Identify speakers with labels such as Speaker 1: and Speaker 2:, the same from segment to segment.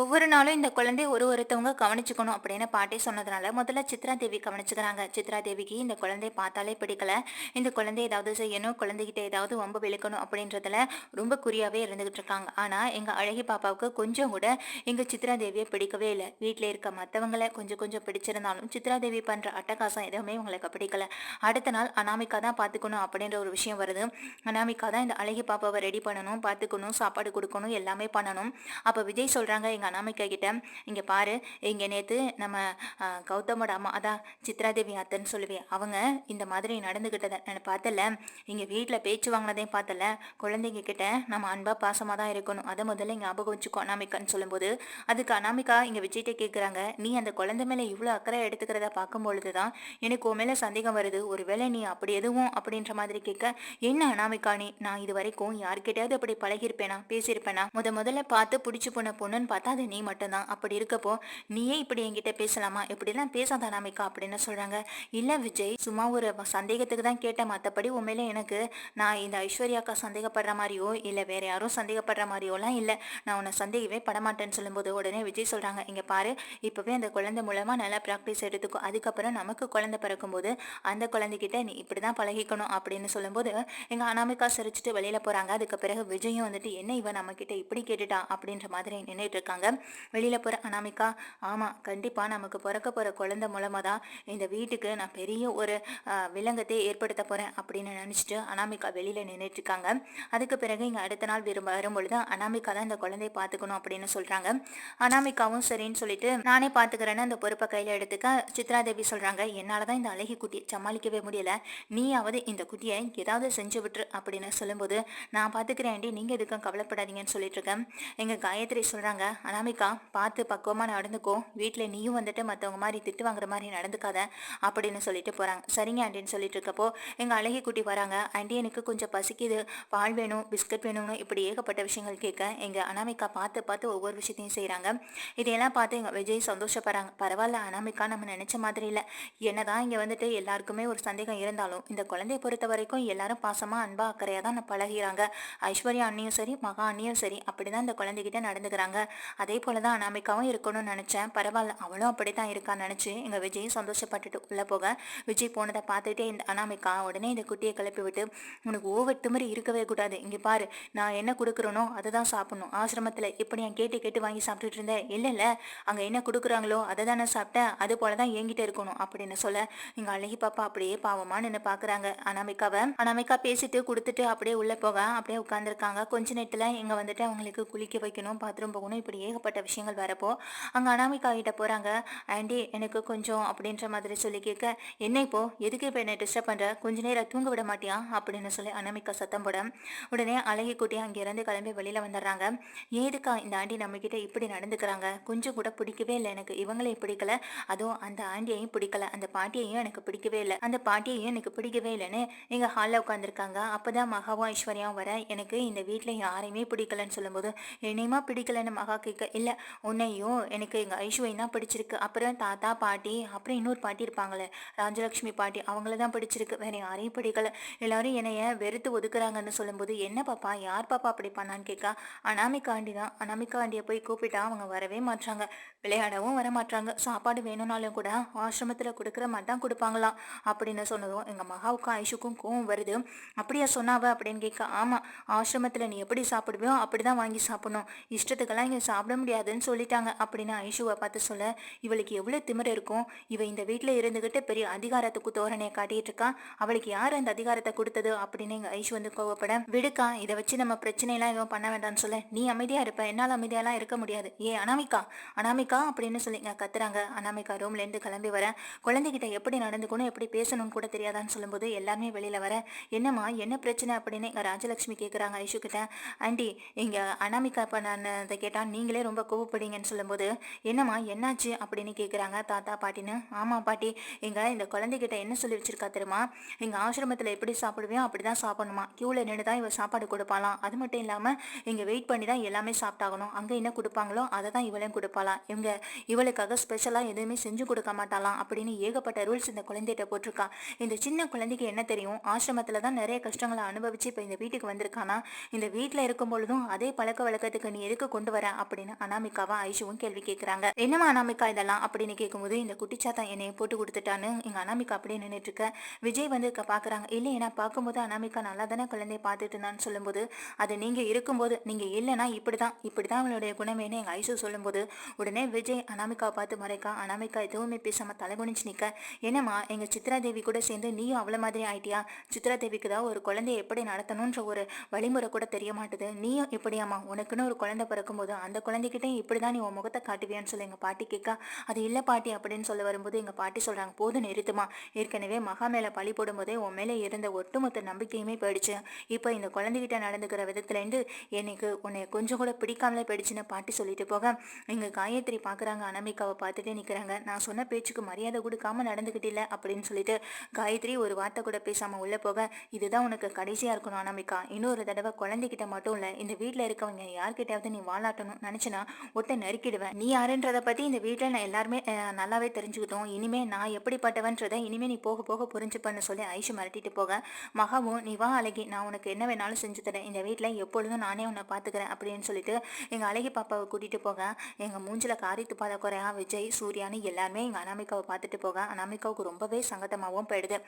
Speaker 1: ஒவ்வொரு நாளும் இந்த குழந்தை ஒரு ஒருத்தவங்க கவனிச்சுக்கணும் அப்படின்னு பாட்டி சொன்னதுனால முதல்ல சித்ரா தேவி கவனிச்சுக்கிறாங்க. சித்ரா தேவிக்கு இந்த குழந்தைய பார்த்தாலே பிடிக்கல. இந்த குழந்தை ஏதாவது செய்யணும் குழந்தைகிட்ட ஏதாவது வம்பு விழுக்கணும் அப்படின்றதுல ரொம்ப குறியாவே இருந்துகிட்டு இருக்காங்க. ஆனா எங்க அழகி பாப்பாவுக்கு கொஞ்சம் கூட எங்க சித்ரா தேவியை பிடிக்கவே இல்லை. வீட்டில் இருக்க மற்றவங்களை கொஞ்சம் கொஞ்சம் பிடிச்சிருந்தாலும் சித்ரா தேவி பண்ற அட்டகாசம் எதுவுமே உங்களுக்கு பிடிக்கல. அடுத்த நாள் அனாமிக்கா தான் பார்த்துக்கணும் அப்படின்ற ஒரு விஷயம் வருது. அனாமிக்கா தான் இந்த அழகி பாப்பாவை ரெடி பண்ணணும் பார்த்துக்கணும் சாப்பாடு கொடுக்கணும் எல்லாமே பண்ணணும். அப்போ விஜய் சொல்றாங்க எங்க அனாமிகா கிட்ட இங்கே பாரு இங்கே நேற்று நம்ம கௌதமோட அம்மா அதான் சித்ராதேவி அத்தைன்னு சொல்லுவேன் அவங்க இந்த மாதிரி நடந்துக்கிட்டதை நான் பார்த்தல இங்கே வீட்டில் பேச்சு வாங்கினதையும் பார்த்தல குழந்தைங்க கிட்ட நம்ம அன்பாக பாசமாக தான் இருக்கணும் அதை முதல்ல ஞாபகம் வச்சுக்கோ அனாமிகான்னு சொல்லும்போது அதுக்கு அனாமிகா இங்கே விஜய்கிட்ட கேட்குறாங்க நீ அந்த குழந்தை மேலே இவ்வளோ அக்கறை எடுத்துக்கிறத பார்க்கும் பொழுது தான் எனக்கு உன் மேலே சந்தேகம் வருது ஒருவேளை நீ அப்படி எதுவும் அப்படின்ற மாதிரி கேட்க என்ன அனாமிகா நீ நான் இது வரைக்கும் யார்கிட்டயாவது அப்படி பழகியிருப்பேனா பேசியிருப்பேனா முத முதல்ல பார்த்து பிடிச்சி போன பொண்ணுன்னு பார்த்தா அது நீ மட்டும்தான். அப்படி இருக்கப்போ நீயே இப்படி என்கிட்ட பேசலாமா? இப்படிலாம் பேசாத அனாமிகா அப்படின்னு சொல்றாங்க. இல்ல விஜய் சும்மா ஒரு சந்தேகத்துக்கு தான் கேட்டேன். மற்றபடி உண்மையில எனக்கு நான் இந்த ஐஸ்வர்யாக்கா சந்தேகப்படுற மாதிரியோ இல்லை வேற யாரும் சந்தேகப்படுற மாதிரியோலாம் இல்லை. நான் உன்னை சந்தேகமே படமாட்டேன்னு சொல்லும்போது உடனே விஜய் சொல்றாங்க இங்க பாரு இப்பவே அந்த குழந்தை மூலமா நல்லா ப்ராக்டிஸ் எடுத்துக்கும் அதுக்கப்புறம் நமக்கு குழந்தை பிறக்கும்போது அந்த குழந்தைகிட்ட நீ இப்படிதான் பழகிக்கணும். அப்படின்னு சொல்லும்போது எங்க அனாமிகா சிரிச்சுட்டு வெளியில போறாங்க. அதுக்கு பிறகு விஜயும் வந்துட்டு என்ன இவன் நம்ம கிட்ட இப்படி கேட்டுட்டா? அப்படின்ற மாதிரி நின்றுட்டு இருக்காங்க. வெளியில் போகிற அனாமிகா ஆமாம் கண்டிப்பாக நமக்கு பிறக்க போகிற குழந்தை மூலமாக தான் இந்த வீட்டுக்கு நான் பெரிய ஒரு விலங்கத்தை ஏற்படுத்த போகிறேன் அப்படின்னு நினச்சிட்டு அனாமிகா வெளியில் நின்றுட்டுருக்காங்க அதுக்கு பிறகு இங்கே அடுத்த நாள் விரும்ப வரும்பொழுது அனாமிகா தான் இந்த குழந்தைய பார்த்துக்கணும் அப்படின்னு சொல்கிறாங்க அனாமிகாவும் சரின்னு சொல்லிட்டு நானே பார்த்துக்கிறேன்னு அந்த பொறுப்பை கையில் எடுத்துக்க சித்ராதேவி சொல்கிறாங்க என்னால் தான் இந்த அழகி குட்டியை சமாளிக்கவே முடியல. நீயாவது இந்த குட்டியை ஏதாவது செஞ்சு விட்டுரு அப்படின்னு சொல்லும்போது நான் பார்த்துக்கிறேன் நீங்கள் எதுக்கும் கவலைப்படாதீங்கன்னு சொல்லிட்டு இருக்கேன். எங்கள் காயத்ரி சொல்கிறாங்க அனாமிகா பார்த்து பக்குவமாக நடந்துக்கோ. வீட்டில் நீயும் வந்துட்டு மற்றவங்க மாதிரி திட்டு வாங்குற மாதிரி நடந்துக்காத அப்படின்னு சொல்லிட்டு போகிறாங்க சரிங்க ஆண்டின்னு சொல்லிட்டு இருக்கப்போ எங்கள் அழகி குட்டி வராங்க. ஆண்டி எனக்கு கொஞ்சம் பசிக்குது. பால் வேணும் பிஸ்கட் வேணும்னு இப்படி ஏகப்பட்ட விஷயங்கள் கேட்க எங்கள் அனாமிகா பார்த்து பார்த்து ஒவ்வொரு விஷயத்தையும் செய்கிறாங்க இதையெல்லாம் பார்த்து எங்கள் விஜய் சந்தோஷப்படுறாங்க. பரவாயில்ல அனாமிகா நம்ம நினச்ச மாதிரி இல்லை. என்னதான் இங்கே வந்துட்டு எல்லாருக்குமே ஒரு சந்தேகம் இருந்தாலும் இந்த குழந்தைய பொறுத்த வரைக்கும் எல்லாரும் பாசமாக அன்பா அக்கறையாக தான் பழகிறாங்க. ஐஸ்வர்யா அண்ணியும் சரி மகா அண்ணியும் சரி அப்படிதான் இந்த குழந்தைகிட்ட நடந்துக்கிறாங்க. அதே போலதான் அனாமிகாவும் இருக்கணும்னு நினச்சேன். பரவாயில்ல அவளும் அப்படி தான் இருக்கான்னு நினச்சி எங்கள் விஜய் சந்தோஷப்பட்டுட்டு உள்ளே போக விஜய் போனதை பார்த்துட்டே இந்த அனாமிகா உடனே இந்த குட்டியை கிளப்பி விட்டு உனக்கு ஓவர் மாதிரி இருக்கவே கூடாது. இங்கே பாரு நான் என்ன கொடுக்குறேனோ அதை தான் சாப்பிடணும். ஆசிரமத்தில் இப்படி நான் கேட்டு கேட்டு வாங்கி சாப்பிட்டுட்டு இருந்தேன் இல்லை இல்லை அங்கே என்ன கொடுக்குறாங்களோ அதை தானே சாப்பிட்டேன். அது போல தான் என்கிட்ட இருக்கணும் அப்படின்னு சொல்ல எங்கள் அழகி பாப்பா அப்படியே பாவமா நின்று பார்க்குறாங்க அனாமிகாவை அனாமிகா பேசிட்டு கொடுத்துட்டு அப்படியே உள்ளே போக அப்படியே உட்காந்துருக்காங்க கொஞ்ச நேரத்தில் இங்கே வந்துட்டு அவங்களுக்கு குளிக்க வைக்கணும் பாத்ரூம் போகணும் இப்படியே ஏகப்பட்ட விஷயங்கள் வரப்போ அங்கே அனாமிகா கிட்ட போகிறாங்க ஆண்டி எனக்கு கொஞ்சம் அப்படின்ற மாதிரி சொல்லி கேட்க என்ன இப்போ? எதுக்கு இப்போ என்ன டிஸ்டர்ப் பண்ணுற கொஞ்ச நேரம் தூங்க விட மாட்டியா? அப்படின்னு சொல்லி அனாமிகா சத்தம் போட உடனே அழகி குட்டி அங்கேருந்து கிளம்பி வெளியில் வந்துடுறாங்க. ஏதுக்கா இந்த ஆண்டி நம்மக்கிட்ட இப்படி நடந்துக்கிறாங்க? கொஞ்சம் கூட பிடிக்கவே இல்லை எனக்கு. இவங்களையும் பிடிக்கல. அதுவும் அந்த ஆண்டியையும் பிடிக்கல. அந்த பாட்டியையும் எனக்கு பிடிக்கவே இல்லை. அந்த பாட்டியையும் எனக்கு பிடிக்கவே இல்லைன்னு எங்கள் ஹாலில் உட்காந்துருக்காங்க அப்பதான் மகாவும் ஐஸ்வர்யாவும் வர எனக்கு இந்த வீட்டில் யாரையுமே பிடிக்கலன்னு சொல்லும்போது என்னையுமா பிடிக்கலன்னு மகா கேட்க இல்லை உன்னையும் எனக்கு எங்கள் ஐஸ்வர்யம் தான் பிடிச்சிருக்கு. அப்புறம் தாத்தா பாட்டி அப்புறம் இன்னொரு பாட்டி இருப்பாங்களே ராஜலட்சுமி பாட்டி அவங்கள தான் பிடிச்சிருக்கு. வேற யாரையும் பிடிக்கல. எல்லாரும் என்னைய வெறுத்து ஒதுக்குறாங்கன்னு சொல்லும்போது என்ன பாப்பா யார் பாப்பா அப்படி பண்ணான்னு கேட்கா? அனாமிகாண்டி தான். அனாமிகாண்டியை போய் கூப்பிட்டா அவங்க வரவே மாட்டாங்க விளையாடவும் வர மாட்டாங்க சாப்பாடு வேணும்னாலும் கூட ஆசிரமத்தில் கொடுக்குற மாதிரி தான் கொடுப்பாங்களாம் அப்படின்னு சொன்னதும் எங்கள் மகாவுக்கும் ஐஷுக்கும் கோவம் வருது. அப்படியா சொன்னாவ? அப்படின்னு கேட்க ஆமாம் ஆசிரமத்தில் நீ எப்படி சாப்பிடுவியோ அப்படி தான் வாங்கி சாப்பிடணும். இஷ்டத்துக்கெல்லாம் இங்கே சாப்பிட முடியாதுன்னு சொல்லிட்டாங்க அப்படின்னு ஐஷுவை பார்த்து சொல்ல இவளுக்கு எவ்வளோ திமிர இருக்கும். இவ இந்த வீட்டில் இருந்துகிட்டு பெரிய அதிகாரத்துக்கு தோரணையை காட்டிட்டு இருக்கா. அவளுக்கு யார் அந்த அதிகாரத்தை கொடுத்தது? அப்படின்னு எங்கள் ஐஷு வந்து கோவப்பட விடுக்கா இதை வச்சு நம்ம பிரச்சனையெல்லாம் எதுவும் பண்ண வேண்டாம்னு சொல்ல. நீ அமைதியாக இருப்ப. என்னால் அமைதியாலாம் இருக்க முடியாது. ஏ அனாமிகா அனாமிகா அப்படின்னு சொல்லி இங்கே கத்துறாங்க. அனாமிகா ரூம்லேருந்து கிளம்பி வர குழந்தைகிட்ட எப்படி நடந்துக்கணும் எப்படி பேசணும்னு கூட தெரியாதான்னு சொல்லும்போது எல்லாருமே வெளியில் வர என்னம்மா என்ன பிரச்சனை? அப்படின்னு எங்கள் ராஜலட்சுமி கேட்குறாங்க ஐஷு கிட்ட. ஆண்டி இங்கே அனாமிகா இப்போ நான் இதை கேட்டால் நீங்களே ரொம்ப கோவப்படுங்கன்னு சொல்லும்போது என்னம்மா என்னாச்சு? அப்படின்னு கேட்குறாங்க தாத்தா பாட்டின்னு. ஆமாம் பாட்டி. எங்கள் இந்த குழந்தைகிட்ட என்ன சொல்லி வச்சிருக்கா தெரியுமா? எங்கள் ஆசிரமத்தில் எப்படி சாப்பிடுவியோ அப்படி தான் சாப்பிடணுமா. க்யூவில் நின்று தான் இவள் சாப்பாடு கொடுப்பாளாம். அது மட்டும் இல்லாமல் இங்கே வெயிட் பண்ணி தான் எல்லாமே சாப்பிட்டாகணும். அங்கே என்ன கொடுப்பாங்களோ அதை தான் இவளையும் கொடுப்பாளாம் இவங்க இவளுக்காக ஸ்பெஷலாக எதுவுமே செஞ்சு கொடுக்க மாட்டாளாம் அப்படின்னு ஏகப்பட்ட ரூல்ஸ் இந்த குழந்தைகிட்ட போட்டிருக்கா. இந்த சின்ன குழந்தைக்கு என்ன தெரியும்? ஆசிரமத்தில் தான் நிறைய கஷ்டங்களை அனுபவிச்சு இப்போ இந்த வீட்டுக்கு வந்திருக்கானா? இந்த வீட்டில் இருக்கும் பொழுதும் அதே பழக்க வழக்கத்துக்கு நீ எதுக்கு கொண்டு வர? அப்படின்னு அப்படின்னு அனாமிகாவா ஐஷுவும் கேள்வி கேட்குறாங்க என்னம்மா அனாமிகா இதெல்லாம்? அப்படின்னு கேட்கும்போது இந்த குட்டிச்சாத்தா என்னைய போட்டு கொடுத்துட்டான்னு எங்கள் அனாமிகா அப்படியே நின்றுட்டு இருக்க. விஜய் வந்து பார்க்குறாங்க இல்லை ஏன்னா பார்க்கும்போது அனாமிகா நல்லா தானே குழந்தைய பார்த்துட்டு இருந்தான்னு சொல்லும்போது அது நீங்கள் இருக்கும்போது நீங்கள் இல்லைனா இப்படி தான் இப்படி தான் அவளுடைய குணமேனு எங்கள் ஐஷு சொல்லும்போது உடனே விஜய் அனாமிகாவை பார்த்து மறைக்கா அனாமிகா எதுவுமே பேசாமல் தலைகுனிச்சு நிற்க என்னம்மா எங்கள் சித்ரா தேவி கூட சேர்ந்து நீயும் அவ்வளோ மாதிரி ஆயிட்டியா? சித்ரா தேவிக்கு தான் ஒரு குழந்தைய எப்படி நடத்தணுன்ற ஒரு வழிமுறை கூட தெரிய மாட்டுது. நீயும் எப்படியாம்மா உனக்குன்னு ஒரு குழந்தை பிறக்கும்போது அந்த குழந்தைகிட்டையும் இப்படி தான் நீ உன் முகத்தை காட்டுவியான்னு சொல்லி எங்கள் பாட்டி கேட்கா. அது இல்லை பாட்டி அப்படின்னு சொல்ல வரும்போது எங்கள் பாட்டி சொல்கிறாங்க போதும் நிறுத்துமா. ஏற்கனவே மகா மேலே பழி போடும்போதே உன் மேலே இருந்த ஒட்டுமொத்த நம்பிக்கையுமே போயிடுச்சு. இப்போ இந்த குழந்தைகிட்ட நடந்துக்கிற விதத்துலேருந்து எனக்கு உன்னை கொஞ்சம் கூட பிடிக்காமலே போயிடுச்சுன்னு பாட்டி சொல்லிட்டு போக எங்கள் காயத்ரி பார்க்குறாங்க அனாமிகாவை பார்த்துட்டே நிற்கிறாங்க நான் சொன்ன பேச்சுக்கு மரியாதை கொடுக்காம நடந்துக்கிட்டில்ல அப்படின்னு சொல்லிட்டு காயத்ரி ஒரு வார்த்தை கூட பேசாமல் உள்ளே போக இதுதான் உனக்கு கடைசியாக இருக்கணும் அனாமிகா. இன்னொரு தடவை குழந்தைகிட்ட மட்டும் இல்லை இந்த வீட்டில் இருக்கவங்க யார்கிட்டயாவது நீ வாழாட்டணும் வாலாட்டணும் நினச்சினா ஒட்ட நறுக்கிடுவேன் நீ யாருன்றதை பற்றி இந்த வீட்டில் நான் எல்லாருமே நல்லாவே தெரிஞ்சுக்கிட்டோம். இனிமே நான் எப்படிப்பட்டவன்றதை இனிமே நீ போக போக புரிஞ்சுப்பன்னு சொல்லி ஐஷு மிரட்டிட்டு போக மகாவும் நீ வா அழகி நான் உனக்கு என்ன வேணாலும் செஞ்சு தரேன். இந்த வீட்டில் எப்பொழுதும் நானே உன்னை பார்த்துக்கிறேன் அப்படின்னு சொல்லிட்டு எங்கள் அழகி பாப்பாவை கூட்டிகிட்டு போக எங்கள் மூஞ்சில் காரி துப்பாத குறையா விஜய் சூர்யான்னு எல்லாருமே எங்கள் அனாமிகாவை பார்த்துட்டு போக அனாமிகாவுக்கு ரொம்பவே சங்கடமாகவும் போயிடுது.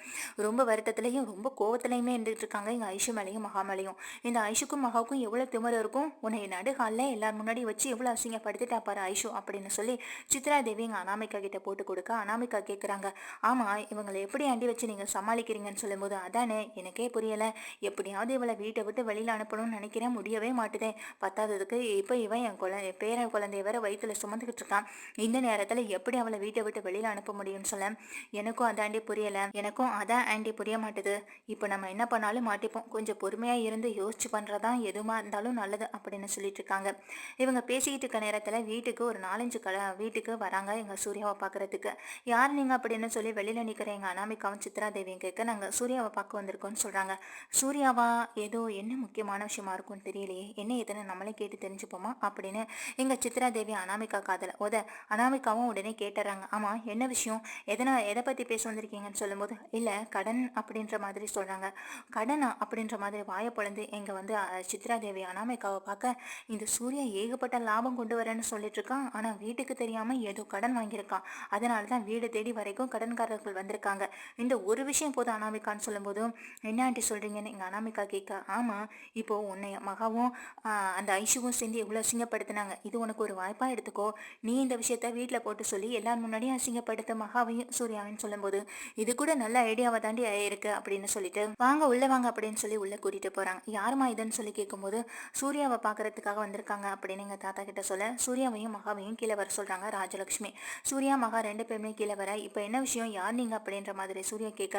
Speaker 1: ரொம்ப வருத்தத்துலேயும் ரொம்ப கோவத்துலையுமே இருந்துட்டு இருக்காங்க எங்கள் ஐஷு மேலேயும் மகா மேலேயும். இந்த ஐஷுக்கும் மகாவுக்கும் எவ்வளோ திமிர இருக்கும்? உன்னை நடுகாலில் எல்லார் முன்னாடி வச்சு எவ்வளோ அசிங்கப்படுத்திட்டா பாரு ஐஷு அப்படின்னு சொல்லி சித்ரா தேவி எங்கள் அனாமிகா கிட்ட போட்டு கொடுக்க அனாமிகா கேட்குறாங்க ஆமாம் இவங்களை எப்படி அண்டி வச்சு நீங்கள் சமாளிக்கிறீங்கன்னு சொல்லும்போது அதானே எனக்கே புரியலை. எப்படியாவது இவளை வீட்டை விட்டு வெளியில் அனுப்பணும்னு நினைக்கிறேன் முடியவே மாட்டுதே. பத்தாததுக்கு இப்போ இவன் என் குழந்தை பேர குழந்தைய வேற வயிற்றுல சுமந்துக்கிட்டு இருக்கான். இந்த நேரத்தில் எப்படி அவளை வீட்டை விட்டு வெளியில் அனுப்ப முடியும்னு சொல்ல? எனக்கும் அதாண்டி புரியலை. எனக்கும் அதான் ஆண்டி புரிய மாட்டுது. இப்போ நம்ம என்ன பண்ணாலும் மாட்டிப்போம். கொஞ்சம் பொறுமையாக இருந்து யோசிச்சு பண்ணுறதான் எதுவாக இருந்தாலும் நல்லது அப்படின்னு சொல்லிட்டு இருக்காங்க. இவங்க பேசிக்கிட்டு இருக்க நேரத்தில் வீட்டுக்கு ஒரு நாலஞ்சு கல வீட்டுக்கு வராங்க எங்கள் சூர்யாவை பார்க்குறதுக்கு யார் நீங்கள் அப்படின்னு சொல்லி வெளியில் நிற்கிற எங்கள் அனாமிகாவும் சித்ரா தேவியும் கேட்க நாங்கள் சூர்யாவை பார்க்க வந்திருக்கோம்னு சொல்கிறாங்க சூர்யாவா? ஏதோ என்ன முக்கியமான விஷயமா இருக்கும்னு தெரியலையே. என்ன எத்தனை நம்மளே கேட்டு தெரிஞ்சுப்போமா? அப்படின்னு எங்கள் சித்ரா தேவி அனாமிகா காதல உத. அனாமிகாவும் உடனே கேட்டுறாங்க ஆமாம் என்ன விஷயம்? எதனா எதை பற்றி பேச வந்திருக்கீங்கன்னு சொல்லும்போது இல்லை கடன் அப்படின்ற மாதிரி சொல்கிறாங்க கடனா அப்படின்ற மாதிரி வாயை பொழந்து எங்கள் வந்து சித்ரா தேவி அனாமிகாவை பார்க்க இந்த சூர்யா ஏகப்பட்ட லாபம் கொண்டு வரேன்னு சொல்லிட்டு இருக்கான் ஆனால் வீட்டுக்கு தெரியாமல் ஏதோ கடன் வாங்கியிருக்கான். அதனால தான் வீடு தேடி வரைக்கும் கடன்காரர்கள் வந்திருக்காங்க. இந்த ஒரு விஷயம் போதும் அனாமிகான்னு சொல்லும்போதும் என்ன ஆண்டி சொல்கிறீங்கன்னு எங்கள் அனாமிகா கேட்க ஆமாம் இப்போது உன்னை மகாவும் அந்த ஐஷுவும் சேர்ந்து எவ்வளோ அசிங்கப்படுத்தினாங்க. இது உனக்கு ஒரு வாய்ப்பாக எடுத்துக்கோ. நீ இந்த விஷயத்த வீட்டில் போட்டு சொல்லி எல்லார் முன்னாடியும் அசிங்கப்படுத்த மகாவையும் சூர்யாவையும் சொல்லும்போது இது கூட நல்ல ஐடியாவை தாண்டி ஆயிருக்கு அப்படின்னு சொல்லிட்டு வாங்க உள்ளே வாங்க அப்படின்னு சொல்லி உள்ளே கூட்டிகிட்டு போகிறாங்க யாருமா இதுன்னு சொல்லி கேட்கும்போது சூர்யாவை பார்க்கறதுக்காக வந்திருக்காங்க அப்படின்னு எங்கள் தாத்தா கிட்ட சொல்ல சூர்யாவையும் மகாவையும் கீழே வர சொல்றாங்க ராஜலட்சுமி சூர்யா மகா ரெண்டு பேருமே கீழே வர இப்போ என்ன விஷயம் யார் நீங்க? அப்படின்ற மாதிரி சூர்யா கேட்க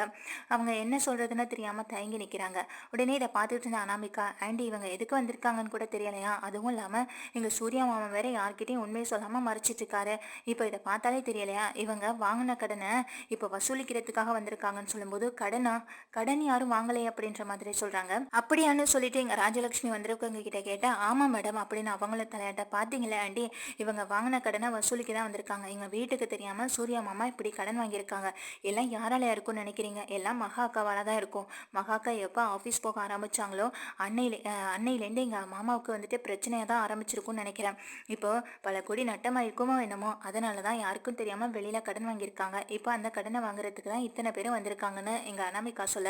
Speaker 1: அவங்க என்ன சொல்றதுன்னு தெரியாம தயங்கி நிற்கிறாங்க உடனே இதை பார்த்துட்டு இருந்த அனாமிகா ஆண்டி இவங்க எதுக்கு வந்திருக்காங்கன்னு கூட தெரியலையா? அதுவும் இல்லாம எங்க சூர்யா மாமன் வேற யார்கிட்டையும் உண்மையை சொல்லாம மறைச்சிட்டு இருக்காரு. இப்போ இதை பார்த்தாலே தெரியலையா? இவங்க வாங்கின கடனை இப்போ வசூலிக்கிறதுக்காக வந்திருக்காங்கன்னு சொல்லும்போது கடனா? கடன் யாரும் வாங்கலை அப்படின்ற மாதிரி சொல்றாங்க. அப்படியான்னு சொல்லிட்டு எங்க ராஜலட்சுமி வந்திருக்கவங்க கிட்ட கேட்டா ஆமா மேடம் அப்படின்னு அவங்களும் தலையாட்ட பாத்தீங்களா ஆண்டி? இவங்க வாங்கின கடனை வசூலிக்க தான் வந்திருக்காங்க. எங்க வீட்டுக்கு தெரியாம சூர்யா மாமா இப்படி கடன் வாங்கியிருக்காங்க. எல்லாம் யாரால இருக்கும்னு நினைக்கிறீங்க? எல்லாம் மகா அக்காவால தான் இருக்கும். மகா அக்கா எப்போ ஆஃபீஸ் போக ஆரம்பிச்சாங்களோ அன்னையில அன்னையிலேருந்து எங்கள் மாமாவுக்கு வந்துட்டு பிரச்சனையாக தான் ஆரம்பிச்சிருக்கும்னு நினைக்கிறேன். இப்போ பல கோடி நட்டமாக இருக்குமோ என்னமோ அதனால தான் யாருக்கும் தெரியாமல் வெளியில் கடன் வாங்கியிருக்காங்க. இப்போ அந்த கடனை வாங்குறதுக்கு தான் இத்தனை பேரும் வந்திருக்காங்கன்னு எங்கள் அனாமிகா சொல்ல.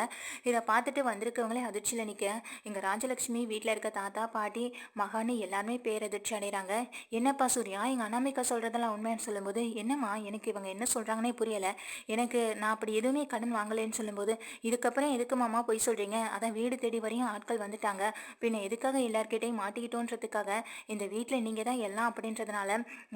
Speaker 1: இதை பார்த்துட்டு வந்திருக்கவங்களே அதிர்ச்சியில் நிற்க எங்கள் ராஜலட்சுமி வீட்டில் இருக்க தாத்தா பாட்டி மகான்னு எல்லாருமே பேரதிர்ச்சி அடைகிறாங்க. என்னப்பா சூர்யா எங்கள் அனாமிகா சொல்கிறதெல்லாம் உண்மைன்னு சொல்லும்போது என்னம்மா எனக்கு இவங்க என்ன சொல்கிறாங்கன்னே புரியலை. எனக்கு நான் அப்படி எதுவுமே கடன் வாங்கலைன்னு சொல்லும்போது இதுக்கப்புறம் எதுக்கு மாமா போய் சொல்கிறீங்க அதான் வீடு தேடி வரையும் ஆட்கள் வந்துட்டாங்க. பின்ன எதுக்காக எல்லார்கிட்டையும் மாட்டிக்கிட்டோன்றதுக்காக இந்த வீட்டில் நீங்கள் தான் எல்லாம் அப்படின்றதுனால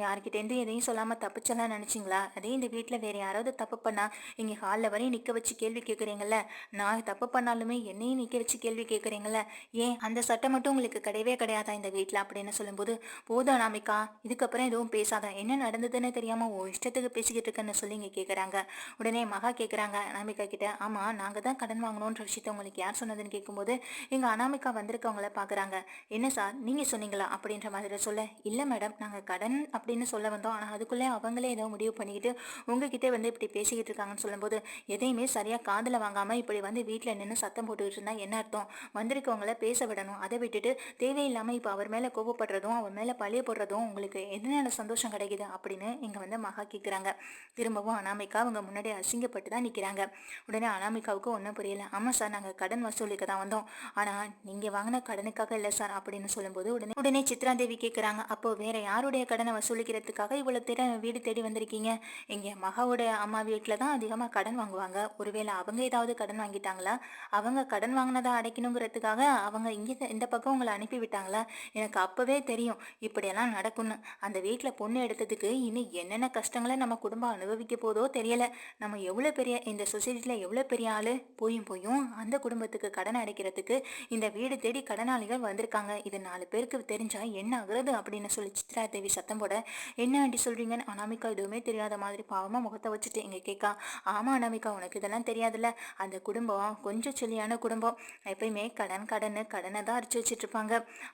Speaker 1: யார்கிட்டேருந்து எதையும் சொல்லாமல் தப்பிச்செல்லாம் நினச்சிங்களா? அதே இந்த வீட்டில் வேறு யாராவது தப்பு பண்ணால் இங்கே ஹாலில் வரையும் நிற்க வச்சு கேள்வி கேட்குறீங்கல்ல நான் தப்பு பண்ணாலுமே என்னையும் நிற்க வச்சு கேள்வி கேட்குறீங்கல்ல ஏன் அந்த சட்டம் மட்டும் உங்களுக்கு கிடையவே கிடையாதா இந்த வீட்டில் அப்படின்னு சொல்லும்போது போதும் அனாமிகா இதுக்கப்புறம் எதுவும் பேசாத. என்ன நடந்ததுன்னு தெரியாமல் ஓ இஷ்டத்துக்கு பேசிக்கிட்டு இருக்கேன்னு சொல்லி இங்கே கேட்குறாங்க உடனே மகா கேட்குறாங்க அனாமிகா கிட்ட ஆமாம் நாங்கள் தான் கடன் வாங்கணுன்ற விஷயத்த உங்களுக்கு யார் சொன்னதுன்னு கேட்கும்போது எங்கள் அனாமிகா வந்திருக்கவங்கள பார்க்குறாங்க என்ன சார் நீங்கள் சொன்னீங்களா? அப்படின்ற மாதிரி சொல்ல இல்லை மேடம் நாங்கள் கடன் அப்படின்னு சொல்ல வந்தோம். ஆனால் அதுக்குள்ளே அவங்களே ஏதோ முடிவு பண்ணிக்கிட்டு உங்ககிட்ட வந்து இப்படி பேசிக்கிட்டு இருக்காங்கன்னு சொல்லும்போது எதையுமே சரியாக காதில் வாங்காமல் இப்படி வந்து வீட்டில் நின்று சத்தம் போட்டுக்கிட்டு இருந்தால் என்ன அர்த்தம்? வந்திருக்கவங்கள பேச விடணும். அதை விட்டுட்டு தேவையில்லாமல் இப்போ அவர் மேலே கோவப்படுறதும் அவர் மேலே பழிய போடுறதும் உங்களுக்கு என்னென்ன சந்தோஷம் கிடைக்குது அப்படின்னு இங்கே வந்து மகா கேட்குறாங்க திரும்பவும் அனாமிகா அவங்க முன்னாடி அசிங்கப்பட்டு தான் நிற்கிறாங்க உடனே அனாமிகாவுக்கு ஒன்றும் புரியல. ஆமாம் சார் நாங்கள் கடன் வசூலிக்க தான் வந்தோம். ஆனால் நீங்கள் வாங்கின கடனுக்காக இல்லை சார் அப்படின்னு சொல்லும்போது உடனே உடனே சித்ரா தேவி கேட்குறாங்க அப்போ வேற யாருடைய கடனை வசூலிக்கிறதுக்காக இவ்வளோ தேட வீடு தேடி வந்திருக்கீங்க? இங்கே மகாவோட அம்மா வீட்டில் தான் அதிகமாக கடன் வாங்குவாங்க. ஒருவேளை அவங்க ஏதாவது கடன் வாங்கிட்டாங்களா? அவங்க கடன் வாங்கினதை அடைக்கணுங்கிறதுக்காக அவங்க இங்கே இந்த பக்கம் உங்களை அனுப்பி விட்டாங்களா எனக்கு அப்போவே தெரியும். இப்படியெல்லாம் நடக்கும்னு. அந்த வீட்டில் பொண்ணு எடுத்ததுக்கு இன்னும் என்னென்ன கஷ்டங்களை நம்ம குடும்பம் அனுபவிக்க போதோ தெரியலை. நம்ம எவ்வளோ பெரிய இந்த சொசைட்டியில் எவ்வளோ பெரிய ஆள்? போயும் போயும் அந்த குடும்பத்துக்கு கடன் அடைக்கிறதுக்கு இந்த வீடு தேடி கடனாளிகள் வந்திருக்காங்க. இது நாலு பேருக்கு தெரிஞ்சால் என்ன ஆகுறது அப்படின்னு சொல்லி சித்ரா தேவி சத்தம் போட என்ன ஆண்டி சொல்கிறீங்கன்னு அனாமிகா எதுவுமே தெரியாத மாதிரி பாவமாக முகத்தை வச்சுட்டு இங்கே கேட்கா ஆமா அனாமிகா உனக்கு இதெல்லாம் தெரியாதுல்ல. அந்த குடும்பம் கொஞ்சம் சொல்லியான குடும்பம். எப்பயுமே கடன் கடன் கடனை தான் அரிச்சு வச்சுட்டு இருப்பாங்க.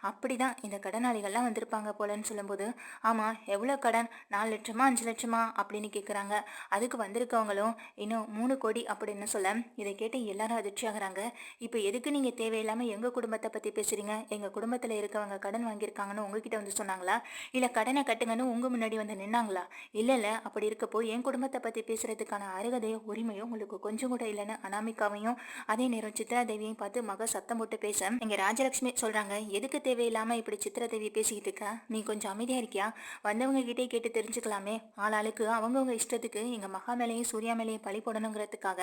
Speaker 1: அப்படிதான் இந்த கடனாளிகள்லாம் வந்து வந்திருப்பாங்க போலன்னு சொல்லும்போது ஆமாம் எவ்வளோ கடன்? நாலு லட்சமா அஞ்சு லட்சமா? அப்படின்னு கேட்குறாங்க அதுக்கு வந்திருக்கவங்களும் இன்னும் மூணு கோடி அப்படின்னு சொல்ல இதை கேட்டு எல்லாரும் அதிர்ச்சி ஆகுறாங்க. இப்போ எதுக்கு நீங்கள் தேவையில்லாமல் எங்கள் குடும்பத்தை பற்றி பேசுகிறீங்க எங்கள் குடும்பத்தில் இருக்கவங்க கடன் வாங்கியிருக்காங்கன்னு உங்ககிட்ட வந்து சொன்னாங்களா? இல்லை கடனை கட்டுங்கன்னு உங்கள் முன்னாடி வந்து நின்னாங்களா? இல்லை இல்லை அப்படி இருக்கப்போ என் குடும்பத்தை பற்றி பேசுகிறதுக்கான அருகதையோ உரிமையோ உங்களுக்கு கொஞ்சம் கூட இல்லைன்னு அனாமிகாவையும் அதே நேரம் சித்ரா தேவியையும் பார்த்து மக சத்தம் போட்டு பேச இங்கே ராஜலட்சுமி சொல்கிறாங்க எதுக்கு தேவையில்லாமல் இப்படி சித்ரா தேவி பேசிக்கிட்டு இருக்க? நீ கொஞ்சம் அமைதியாக இருக்கியா? வந்தவங்க கிட்டே கேட்டு தெரிஞ்சுக்கலாமே. ஆளாளுக்கு அவங்கவுங்க இஷ்டத்துக்கு எங்கள் மகா மேலேயும் சூர்யா மேலேயும் பழி போடணுங்கிறதுக்காக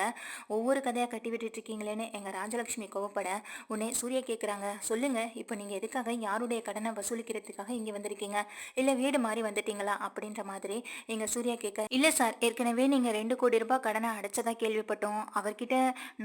Speaker 1: ஒவ்வொரு கதையாக கட்டி விட்டுட்டு இருக்கீங்களேன்னு எங்கள் ராஜலட்சுமி கோவப்பட உன்னை சூர்யா கேட்குறாங்க சொல்லுங்க இப்போ நீங்கள் எதுக்காக யாருடைய கடனை வசூலிக்கிறதுக்காக இங்கே வந்திருக்கீங்க? இல்லை வீடு மாறி வந்துட்டீங்களா? அப்படின்ற மாதிரி எங்கள் சூர்யா கேட்க இல்லை சார் ஏற்கனவே நீங்கள் ரெண்டு கோடி ரூபாய் கடனை அடைச்சதா கேள்விப்பட்டோம். அவர்கிட்ட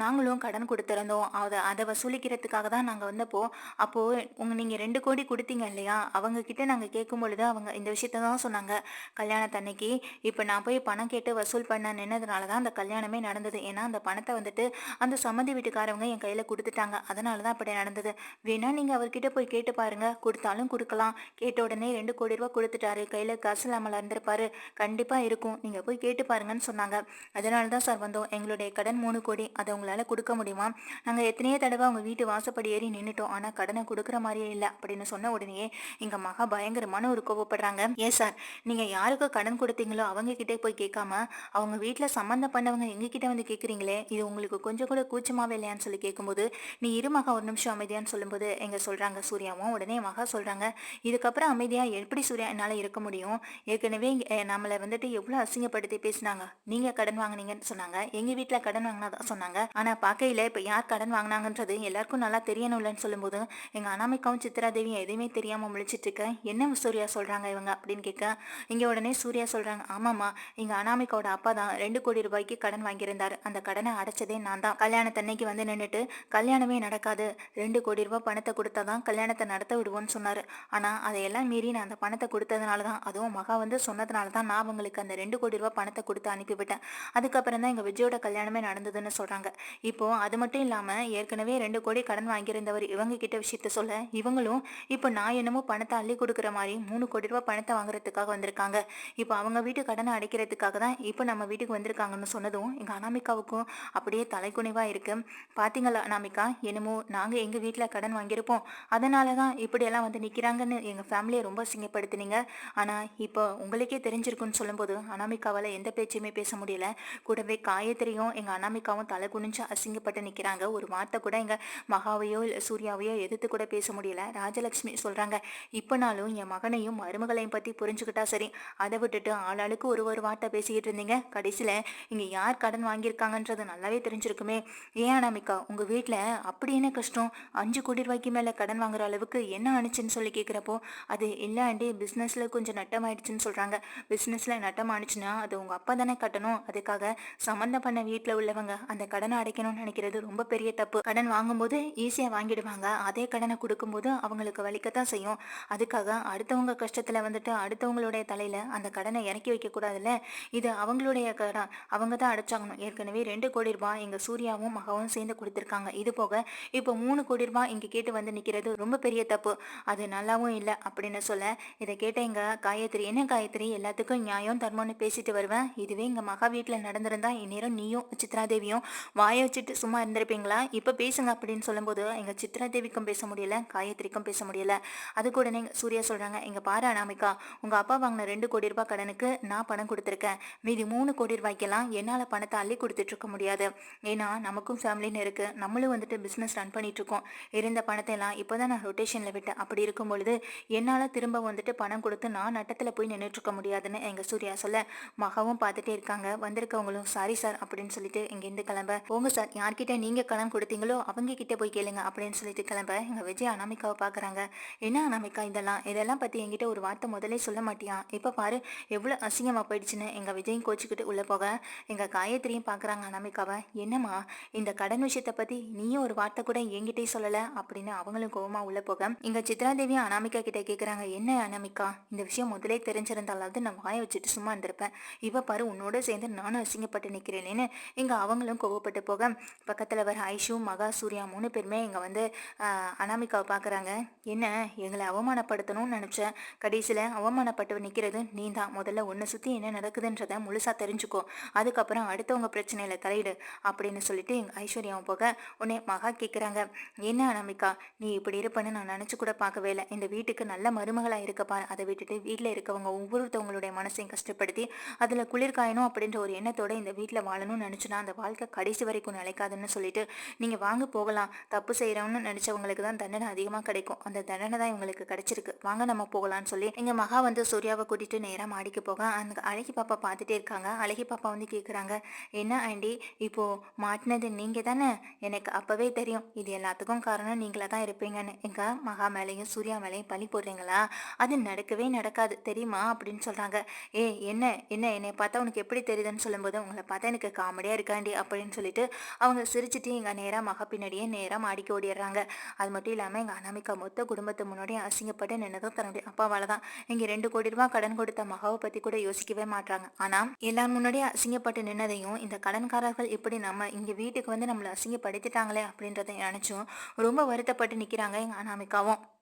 Speaker 1: நாங்களும் கடன் கொடுத்துருந்தோம். அதை அதை வசூலிக்கிறதுக்காக தான் நாங்கள் வந்தப்போ அப்போது உங்கள் நீங்கள் ரெண்டு கோடி கொடுத்தீங்க இல்லையா? அவங்க கிட்ட நாங்கள் கேட்கும் பொழுது அவங்க இந்த விஷயத்த தான் சொன்னாங்க. கல்யாணத்தன்னைக்கு இப்போ நான் போய் பணம் கேட்டு வசூல் பண்ண நின்னதுனால தான் அந்த கல்யாணமே நடந்தது. ஏன்னா அந்த பணத்தை வந்துட்டு அந்த சம்மந்தி வீட்டுக்காரவங்க என் கையில் கொடுத்துட்டாங்க. அதனால தான் அப்படி நடந்தது. வேணா நீங்கள் அவர்கிட்ட போய் கேட்டு பாருங்க. கொடுத்தாலும் கொடுக்கலாம். கேட்ட உடனே ரெண்டு கோடி ரூபா கொடுத்துட்டாரு. கையில் காசு இல்லாமல் இருந்திருப்பாரு கண்டிப்பாக இருக்கும். நீங்கள் போய் கேட்டு பாருங்கன்னு சொன்னாங்க. அதனால தான் சார் வந்தோம். எங்களுடைய கடன் மூணு கோடி. அதை உங்களால் கொடுக்க முடியுமா? நாங்கள் எத்தனையோ தடவை அவங்க வீட்டு வாசப்படி ஏறி நின்றுட்டோம் ஆனால் கடனை கொடுக்குற மாதிரியே இல்லை. அப்படின்னு சொன்ன உடனே எங்கள் மகா பயங்கரமான ஒரு கோவப்படுறாங்க. ஏன் சார்? நீங்கள் யாருக்கு கடன் கொடுத்தீங்களோ அவங்க கிட்டே போய் கேட்காம அவங்க வீட்டில் சம்மந்தம் பண்ணவங்க எங்ககிட்ட வந்து கேட்குறீங்களே? இது உங்களுக்கு கொஞ்சம் கூட கூச்சமாவே இல்லையான்னு சொல்லி கேட்கும்போது நீ இரு மகா ஒரு நிமிஷம் அமைதியான்னு சொல்லும்போது எங்க சொல்றாங்க சூர்யாவும் உடனே மகா சொல்றாங்க இதுக்கப்புறம் அமைதியாக எப்படி சூர்யா என்னால் இருக்க முடியும்? ஏற்கனவே நம்மளை வந்துட்டு எவ்வளோ அசிங்கப்படுத்தி பேசினாங்க. நீங்கள் கடன் வாங்கினீங்கன்னு சொன்னாங்க. எங்கள் வீட்டில் கடன் வாங்கினதா சொன்னாங்க. ஆனால் பாக்கையில இப்போ யார் கடன் வாங்கினாங்கன்றது எல்லாருக்கும் நல்லா தெரியணும்லன்னு சொல்லும்போது எங்கள் அனாமிக்காவும் சித்ரா தேவியும் எதுவுமே தெரியாமல் முழிச்சிட்டு கேட்க என்ன சூர்யா சொல்கிறாங்க இவங்க? அப்படின்னு கேட்க இங்கே உடனே சூர்யா சொல்கிறாங்க ஆமாம்மா இங்கே அனாமிக்காவோட அப்பா தான் ரெண்டு கோடி ரூபாய்க்கு கடன் வாங்கியிருந்தார். அந்த கடனை அடைச்சதே நான் தான். கல்யாணத்தன்னைக்கு வந்து நின்றுட்டு கல்யாணமே நடக்காது. ரெண்டு கோடி ரூபாய் பணத்தை கொடுத்தா தான் கல்யாணத்தை நடத்த விடுவோன்னு சொன்னார். ஆனால் அதையெல்லாம் மீறி நான் அந்த பணத்தை கொடுத்ததுனால தான் அதுவும் மகா வந்து சொன்னதுனால தான் நான் அவங்களுக்கு அந்த ரெண்டு கோடி ரூபாய் பணத்தை கொடுத்து அனுப்பிவிட்டேன். அதுக்கப்புறம் தான் எங்கள் விஜயோட கல்யாணமே நடந்ததுன்னு சொல்கிறாங்க இப்போ அது மட்டும் இல்லாமல் ஏற்கனவே ரெண்டு கோடி கடன் வாங்கியிருந்தவர் இவங்க கிட்ட விஷயத்த சொல்ல இவங்களும் இப்போ நான் என்னமோ பணத்தை அள்ளி கொடுக்குற மாதிரி மூணு கோடி ரூபாய் பணத்தை வாங்குறதுக்காக வந்திருக்காங்க. இப்போ அவங்க வீட்டு கடனை அடைக்கிறதுக்காக தான் இப்போ நம்ம வீட்டுக்கு வந்திருக்காங்கன்னு சொன்னதும் எங்கள் அனாமிகாவுக்கும் அப்படியே தலைக்குனிவாக இருக்குது பார்த்தீங்களா அனாமிகா? என்னமோ நாங்கள் எங்கள் வீட்டில் கடன் வாங்கியிருப்போம். அதனால தான் இப்படியெல்லாம் வந்து நிற்கிறாங்கன்னு எங்கள் ஃபேமிலியை ரொம்ப சிங்கப்படுத்தினீங்க ஆனால் இப்போ உங்களுக்கே தெரிஞ்சிருக்குன்னு சொல்லும்போது அனாமிகாவால் எந்த பேச்சையுமே பேச முடியல. கூடவே காயத்ரியும் எங்கள் அனாமிகாவும் தலை குனிஞ்சு அசிங்கப்பட்டு நிற்கிறாங்க ஒரு வார்த்தை கூட எங்கள் மகாவையோ இல்லை சூர்யாவையோ எதிர்த்து கூட பேச முடியல. ராஜலக்ஷ்மி சொல்கிறாங்க இப்போனாலும் என் மகனையும் மருமகளையும் பற்றி புரிஞ்சுக்கிட்டா சரி. அதை விட்டுட்டு ஆளாளுக்கு ஒரு ஒரு வார்த்தை பேசிக்கிட்டு இருந்தீங்க. கடைசியில் இங்கே யார் கடன் வாங்கியிருக்காங்கன்றது நல்லாவே தெரிஞ்சிருக்குமே. ஏன் அனாமிகா? உங்கள் வீட்டில் அப்படி என்ன கஷ்டம்? அஞ்சு கோடி ரூபாய்க்கு மேலே கடன் வாங்குற அளவுக்கு என்ன ஆணுச்சுன்னு சொல்லி கேட்குறப்போ அது இல்லாண்டி பிஸ்னஸில் கொஞ்சம் நட்டமாயிடுச்சுன்னு சொல்கிறாங்க பிஸ்னஸில் நட்டம் ஆணுச்சுன்னா அது உங்கள் அப்பா தானே கட்டணும். அதுக்காக சம்மந்தம் பண்ண வீட்டில் உள்ளவங்க அந்த கடனை அடைக்கணும்னு நினைக்கிறது ரொம்ப பெரிய தப்பு. கடன் வாங்கும்போது ஈஸியாக வாங்கிடுவாங்க. அதே கடனை கொடுக்கும்போது அவங்களுக்கு வலிக்கத்தான் செய்யும். அதுக்காக அடுத்தவங்க கஷ்டத்தில் வந்துட்டு அடுத்தவங்களுடைய தலையில் அந்த கடனை இறக்கி வைக்கக்கூடாதுல்ல? இது அவங்களுடைய கடன். அவங்க தான் அடைச்சாகணும். ஏற்கனவே ரெண்டு கோடி ரூபாய் எங்கள் சூர்யாவும் மகவும் சேர்ந்து கொடுத்துருக்காங்க. இது போக இப்போ மூணு கோடி ரூபாய் இங்கே கேட்டு வந்து நிற்கிறது ரொம்ப பெரிய தப்பு. அது நல்லாவும் இல்லை அப்படின்னு சொல்ல இதை கேட்ட எங்கள் காயத்ரி என்ன காயத்ரி? எல்லாத்துக்கும் நியாயம் தர்மம்னு பேசிட்டு வருவேன் இதுவே எங்கள் மகா வீட்டில் நடந்திருந்தா இந்நேரம் நீயும் சித்ராதேவியும் வாயை வச்சுட்டு சும்மா இருந்திருப்பீங்களா? இப்போ பேசுங்க அப்படின்னு சொல்லும்போது எங்கள் சித்ராதேவிக்கும் பேச முடியல காயத்ரிக்கும் பேச முடியல. அதுக்கு உடனே சூர்யா சொல்றாங்க இங்கே பாரு அனாமிகா உங்கள் அப்பா வாங்கின ரெண்டு கோடி ரூபாய் கடனுக்கு நான் பணம் கொடுத்துருக்கேன். மீதி மூணு கோடி ரூபாய்க்கெல்லாம் என்னால் பணத்தை அள்ளி கொடுத்துட்ருக்க முடியாது. ஏன்னா நமக்கும் ஃபேமிலின்னு இருக்கு. நம்மளும் வந்துட்டு பிஸ்னஸ் ரன் பண்ணிகிட்ருக்கோம் இருந்த பணத்தை எல்லாம் இப்போ தான் நான் ரொட்டேஷனில் விட்டேன். அப்படி இருக்கும் பொழுது என்னால் திரும்ப வந்துட்டு பணம் கொடுத்து நான் நட்டத்தில் போய் நின்றுட்டுருக்க முடியாதுன்னு எங்கள் சூர்யா சொல்ல மகவும் பார்த்துட்டே இருக்காங்க. வந்திருக்கவங்களும் சாரி சார் அப்படின்னு சொல்லிட்டு இங்கேருந்து கிளம்ப போங்க சார் யார்கிட்ட நீங்கள் கடன் கொடுத்தீங்களோ அவங்க கிட்ட போய் கேளுங்க அப்படின்னு சொல்லிட்டு கிளம்ப எங்கள் விஜய் அனாமிகாவை பார்க்குறாங்க. என்ன அனாமிகா இதெல்லாம் இதெல்லாம் பற்றி என்கிட்ட ஒரு வார்த்தை முதல்ல சொல்ல மாட்டியா? இப்போ பாரு எவ்வளோ அசிங்கமாக போயிடுச்சுன்னு எங்கள் விஜயும் கோச்சிக்கிட்டு உள்ளே போக எங்கள் காயத்ரியும் பார்க்குறாங்க அனாமிகாவை. என்னம்மா இந்த கடன் விஷயத்தை பற்றி நீயும் ஒரு வார்த்தை கூட என்கிட்டயே சொல்லலை அப்படின்னு அவங்களும் கோபமாக உள்ளே போக எங்கள் சித்ரா தேவியும் அனாமிகா கிட்டே கேட்குறாங்க என்ன அனாமிகா? இந்த விஷயம் முதலே தெரிஞ்சிருந்தாலாவது நான் வாயை வச்சுட்டு சும்மா இருந்திருப்பேன். இப்போ பாரு உன்னோட சேர்ந்து நானும் அசிங்கப்பட்டு நிற்கிறேன்னு எங்கள் அவங்களும் கோவப்பட்டு போக பக்கத்தில் வர ஐஷு மகா சூர்யா மூணு பேருமே இங்கே வந்து அனாமிகாவை பார்க்குறாங்க என்ன எங்களை அவமானப்படுத்தணும்னு நினச்சேன். கடைசியில் அவமானப்பட்டு நிற்கிறது நீ தான் முதல்ல உன்னை சுற்றி என்ன நடக்குதுன்றதை முழுசாக தெரிஞ்சுக்கோ. அதுக்கப்புறம் அடுத்தவங்க பிரச்சனையில் தலையிடு அப்படின்னு சொல்லிட்டு எங்கள் ஐஸ்வர்யாவும் போக உன்னை மகா கேட்குறாங்க என்ன அனாமிகா நீ இப்படி இருப்பேன்னு நான் நினச்சி கூட பார்க்கவே இல்லை. இந்த வீட்டுக்கு நல்ல மருமகளாக இருக்கப்பா அதை விட்டுட்டு வீட்டில் இருக்கவங்க ஒவ்வொருத்தவங்களுடைய மனசையும் கஷ்டப்படுத்தி அதில் குளிர் காயணும் அப்படின்ற ஒரு எண்ணத்தோட இந்த வீட்டில் வாழணும்னு நினைச்சுனா அந்த வாழ்க்கை கடைசி வரைக்கும் நிலைக்காதுன்னு சொல்லிட்டு நீங்கள் வாங்க போகலாம். தப்பு செய்கிறோன்னு நினச்சவங்களுக்கு தான் தண்டனை அதிகமாக கிடைக்கும். அந்த தண்டனை தான் இவங்களுக்கு பிடிச்சிருக்கு. வாங்க நம்ம போகலாம்னு சொல்லி எங்க மகா வந்து சூர்யாவை கூட்டிட்டு நேராக மாடிக்கு போக அந்த அழகி பாப்பா பார்த்துட்டே இருக்காங்க. அழகி பாப்பா வந்து கேக்குறாங்க என்ன ஆண்டி இப்போ மாட்டினது நீங்க தானே? எனக்கு அப்பவே தெரியும். இது எல்லாத்துக்கும் காரணம் நீங்களா தான் இருப்பீங்கன்னு. எங்க மகா மேலேயும் சூர்யா மேலேயும் பழி போடுறீங்களா? அது நடக்கவே நடக்காது தெரியுமா? அப்படின்னு சொல்றாங்க. ஏ என்ன? என்ன? என்னை பார்த்தா உனக்கு எப்படி தெரியுதுன்னு சொல்லும்போது உங்களை பார்த்தா எனக்கு காமெடியா இருக்காண்டி அப்படின்னு சொல்லிட்டு அவங்க சிரிச்சிட்டு எங்க நேராக மகா பின்னாடியே நேராக மாடிக்கு ஓடிடுறாங்க. அது மட்டும் இல்லாம எங்க அனாமிக்கா மொத்த குடும்பத்து முன்னாடியும் அசிங்கப்பட்டு நின்னதும் தன்னுடைய அப்பாவால தான் இங்க ரெண்டு கோடி ரூபாய் கடன் கொடுத்த மகாவை பத்தி கூட யோசிக்கவே மாட்டாங்க ஆனா எல்லாரும் முன்னாடியே அசிங்கப்பட்டு நின்னதையும் இந்த கடன்காரர்கள் இப்படி நம்ம இங்க வீட்டுக்கு வந்து நம்மளை அசிங்கப்படுத்திட்டாங்களே அப்படின்றத நினைச்சும் ரொம்ப வருத்தப்பட்டு நிக்கிறாங்க எங்க அனாமிகாவும்.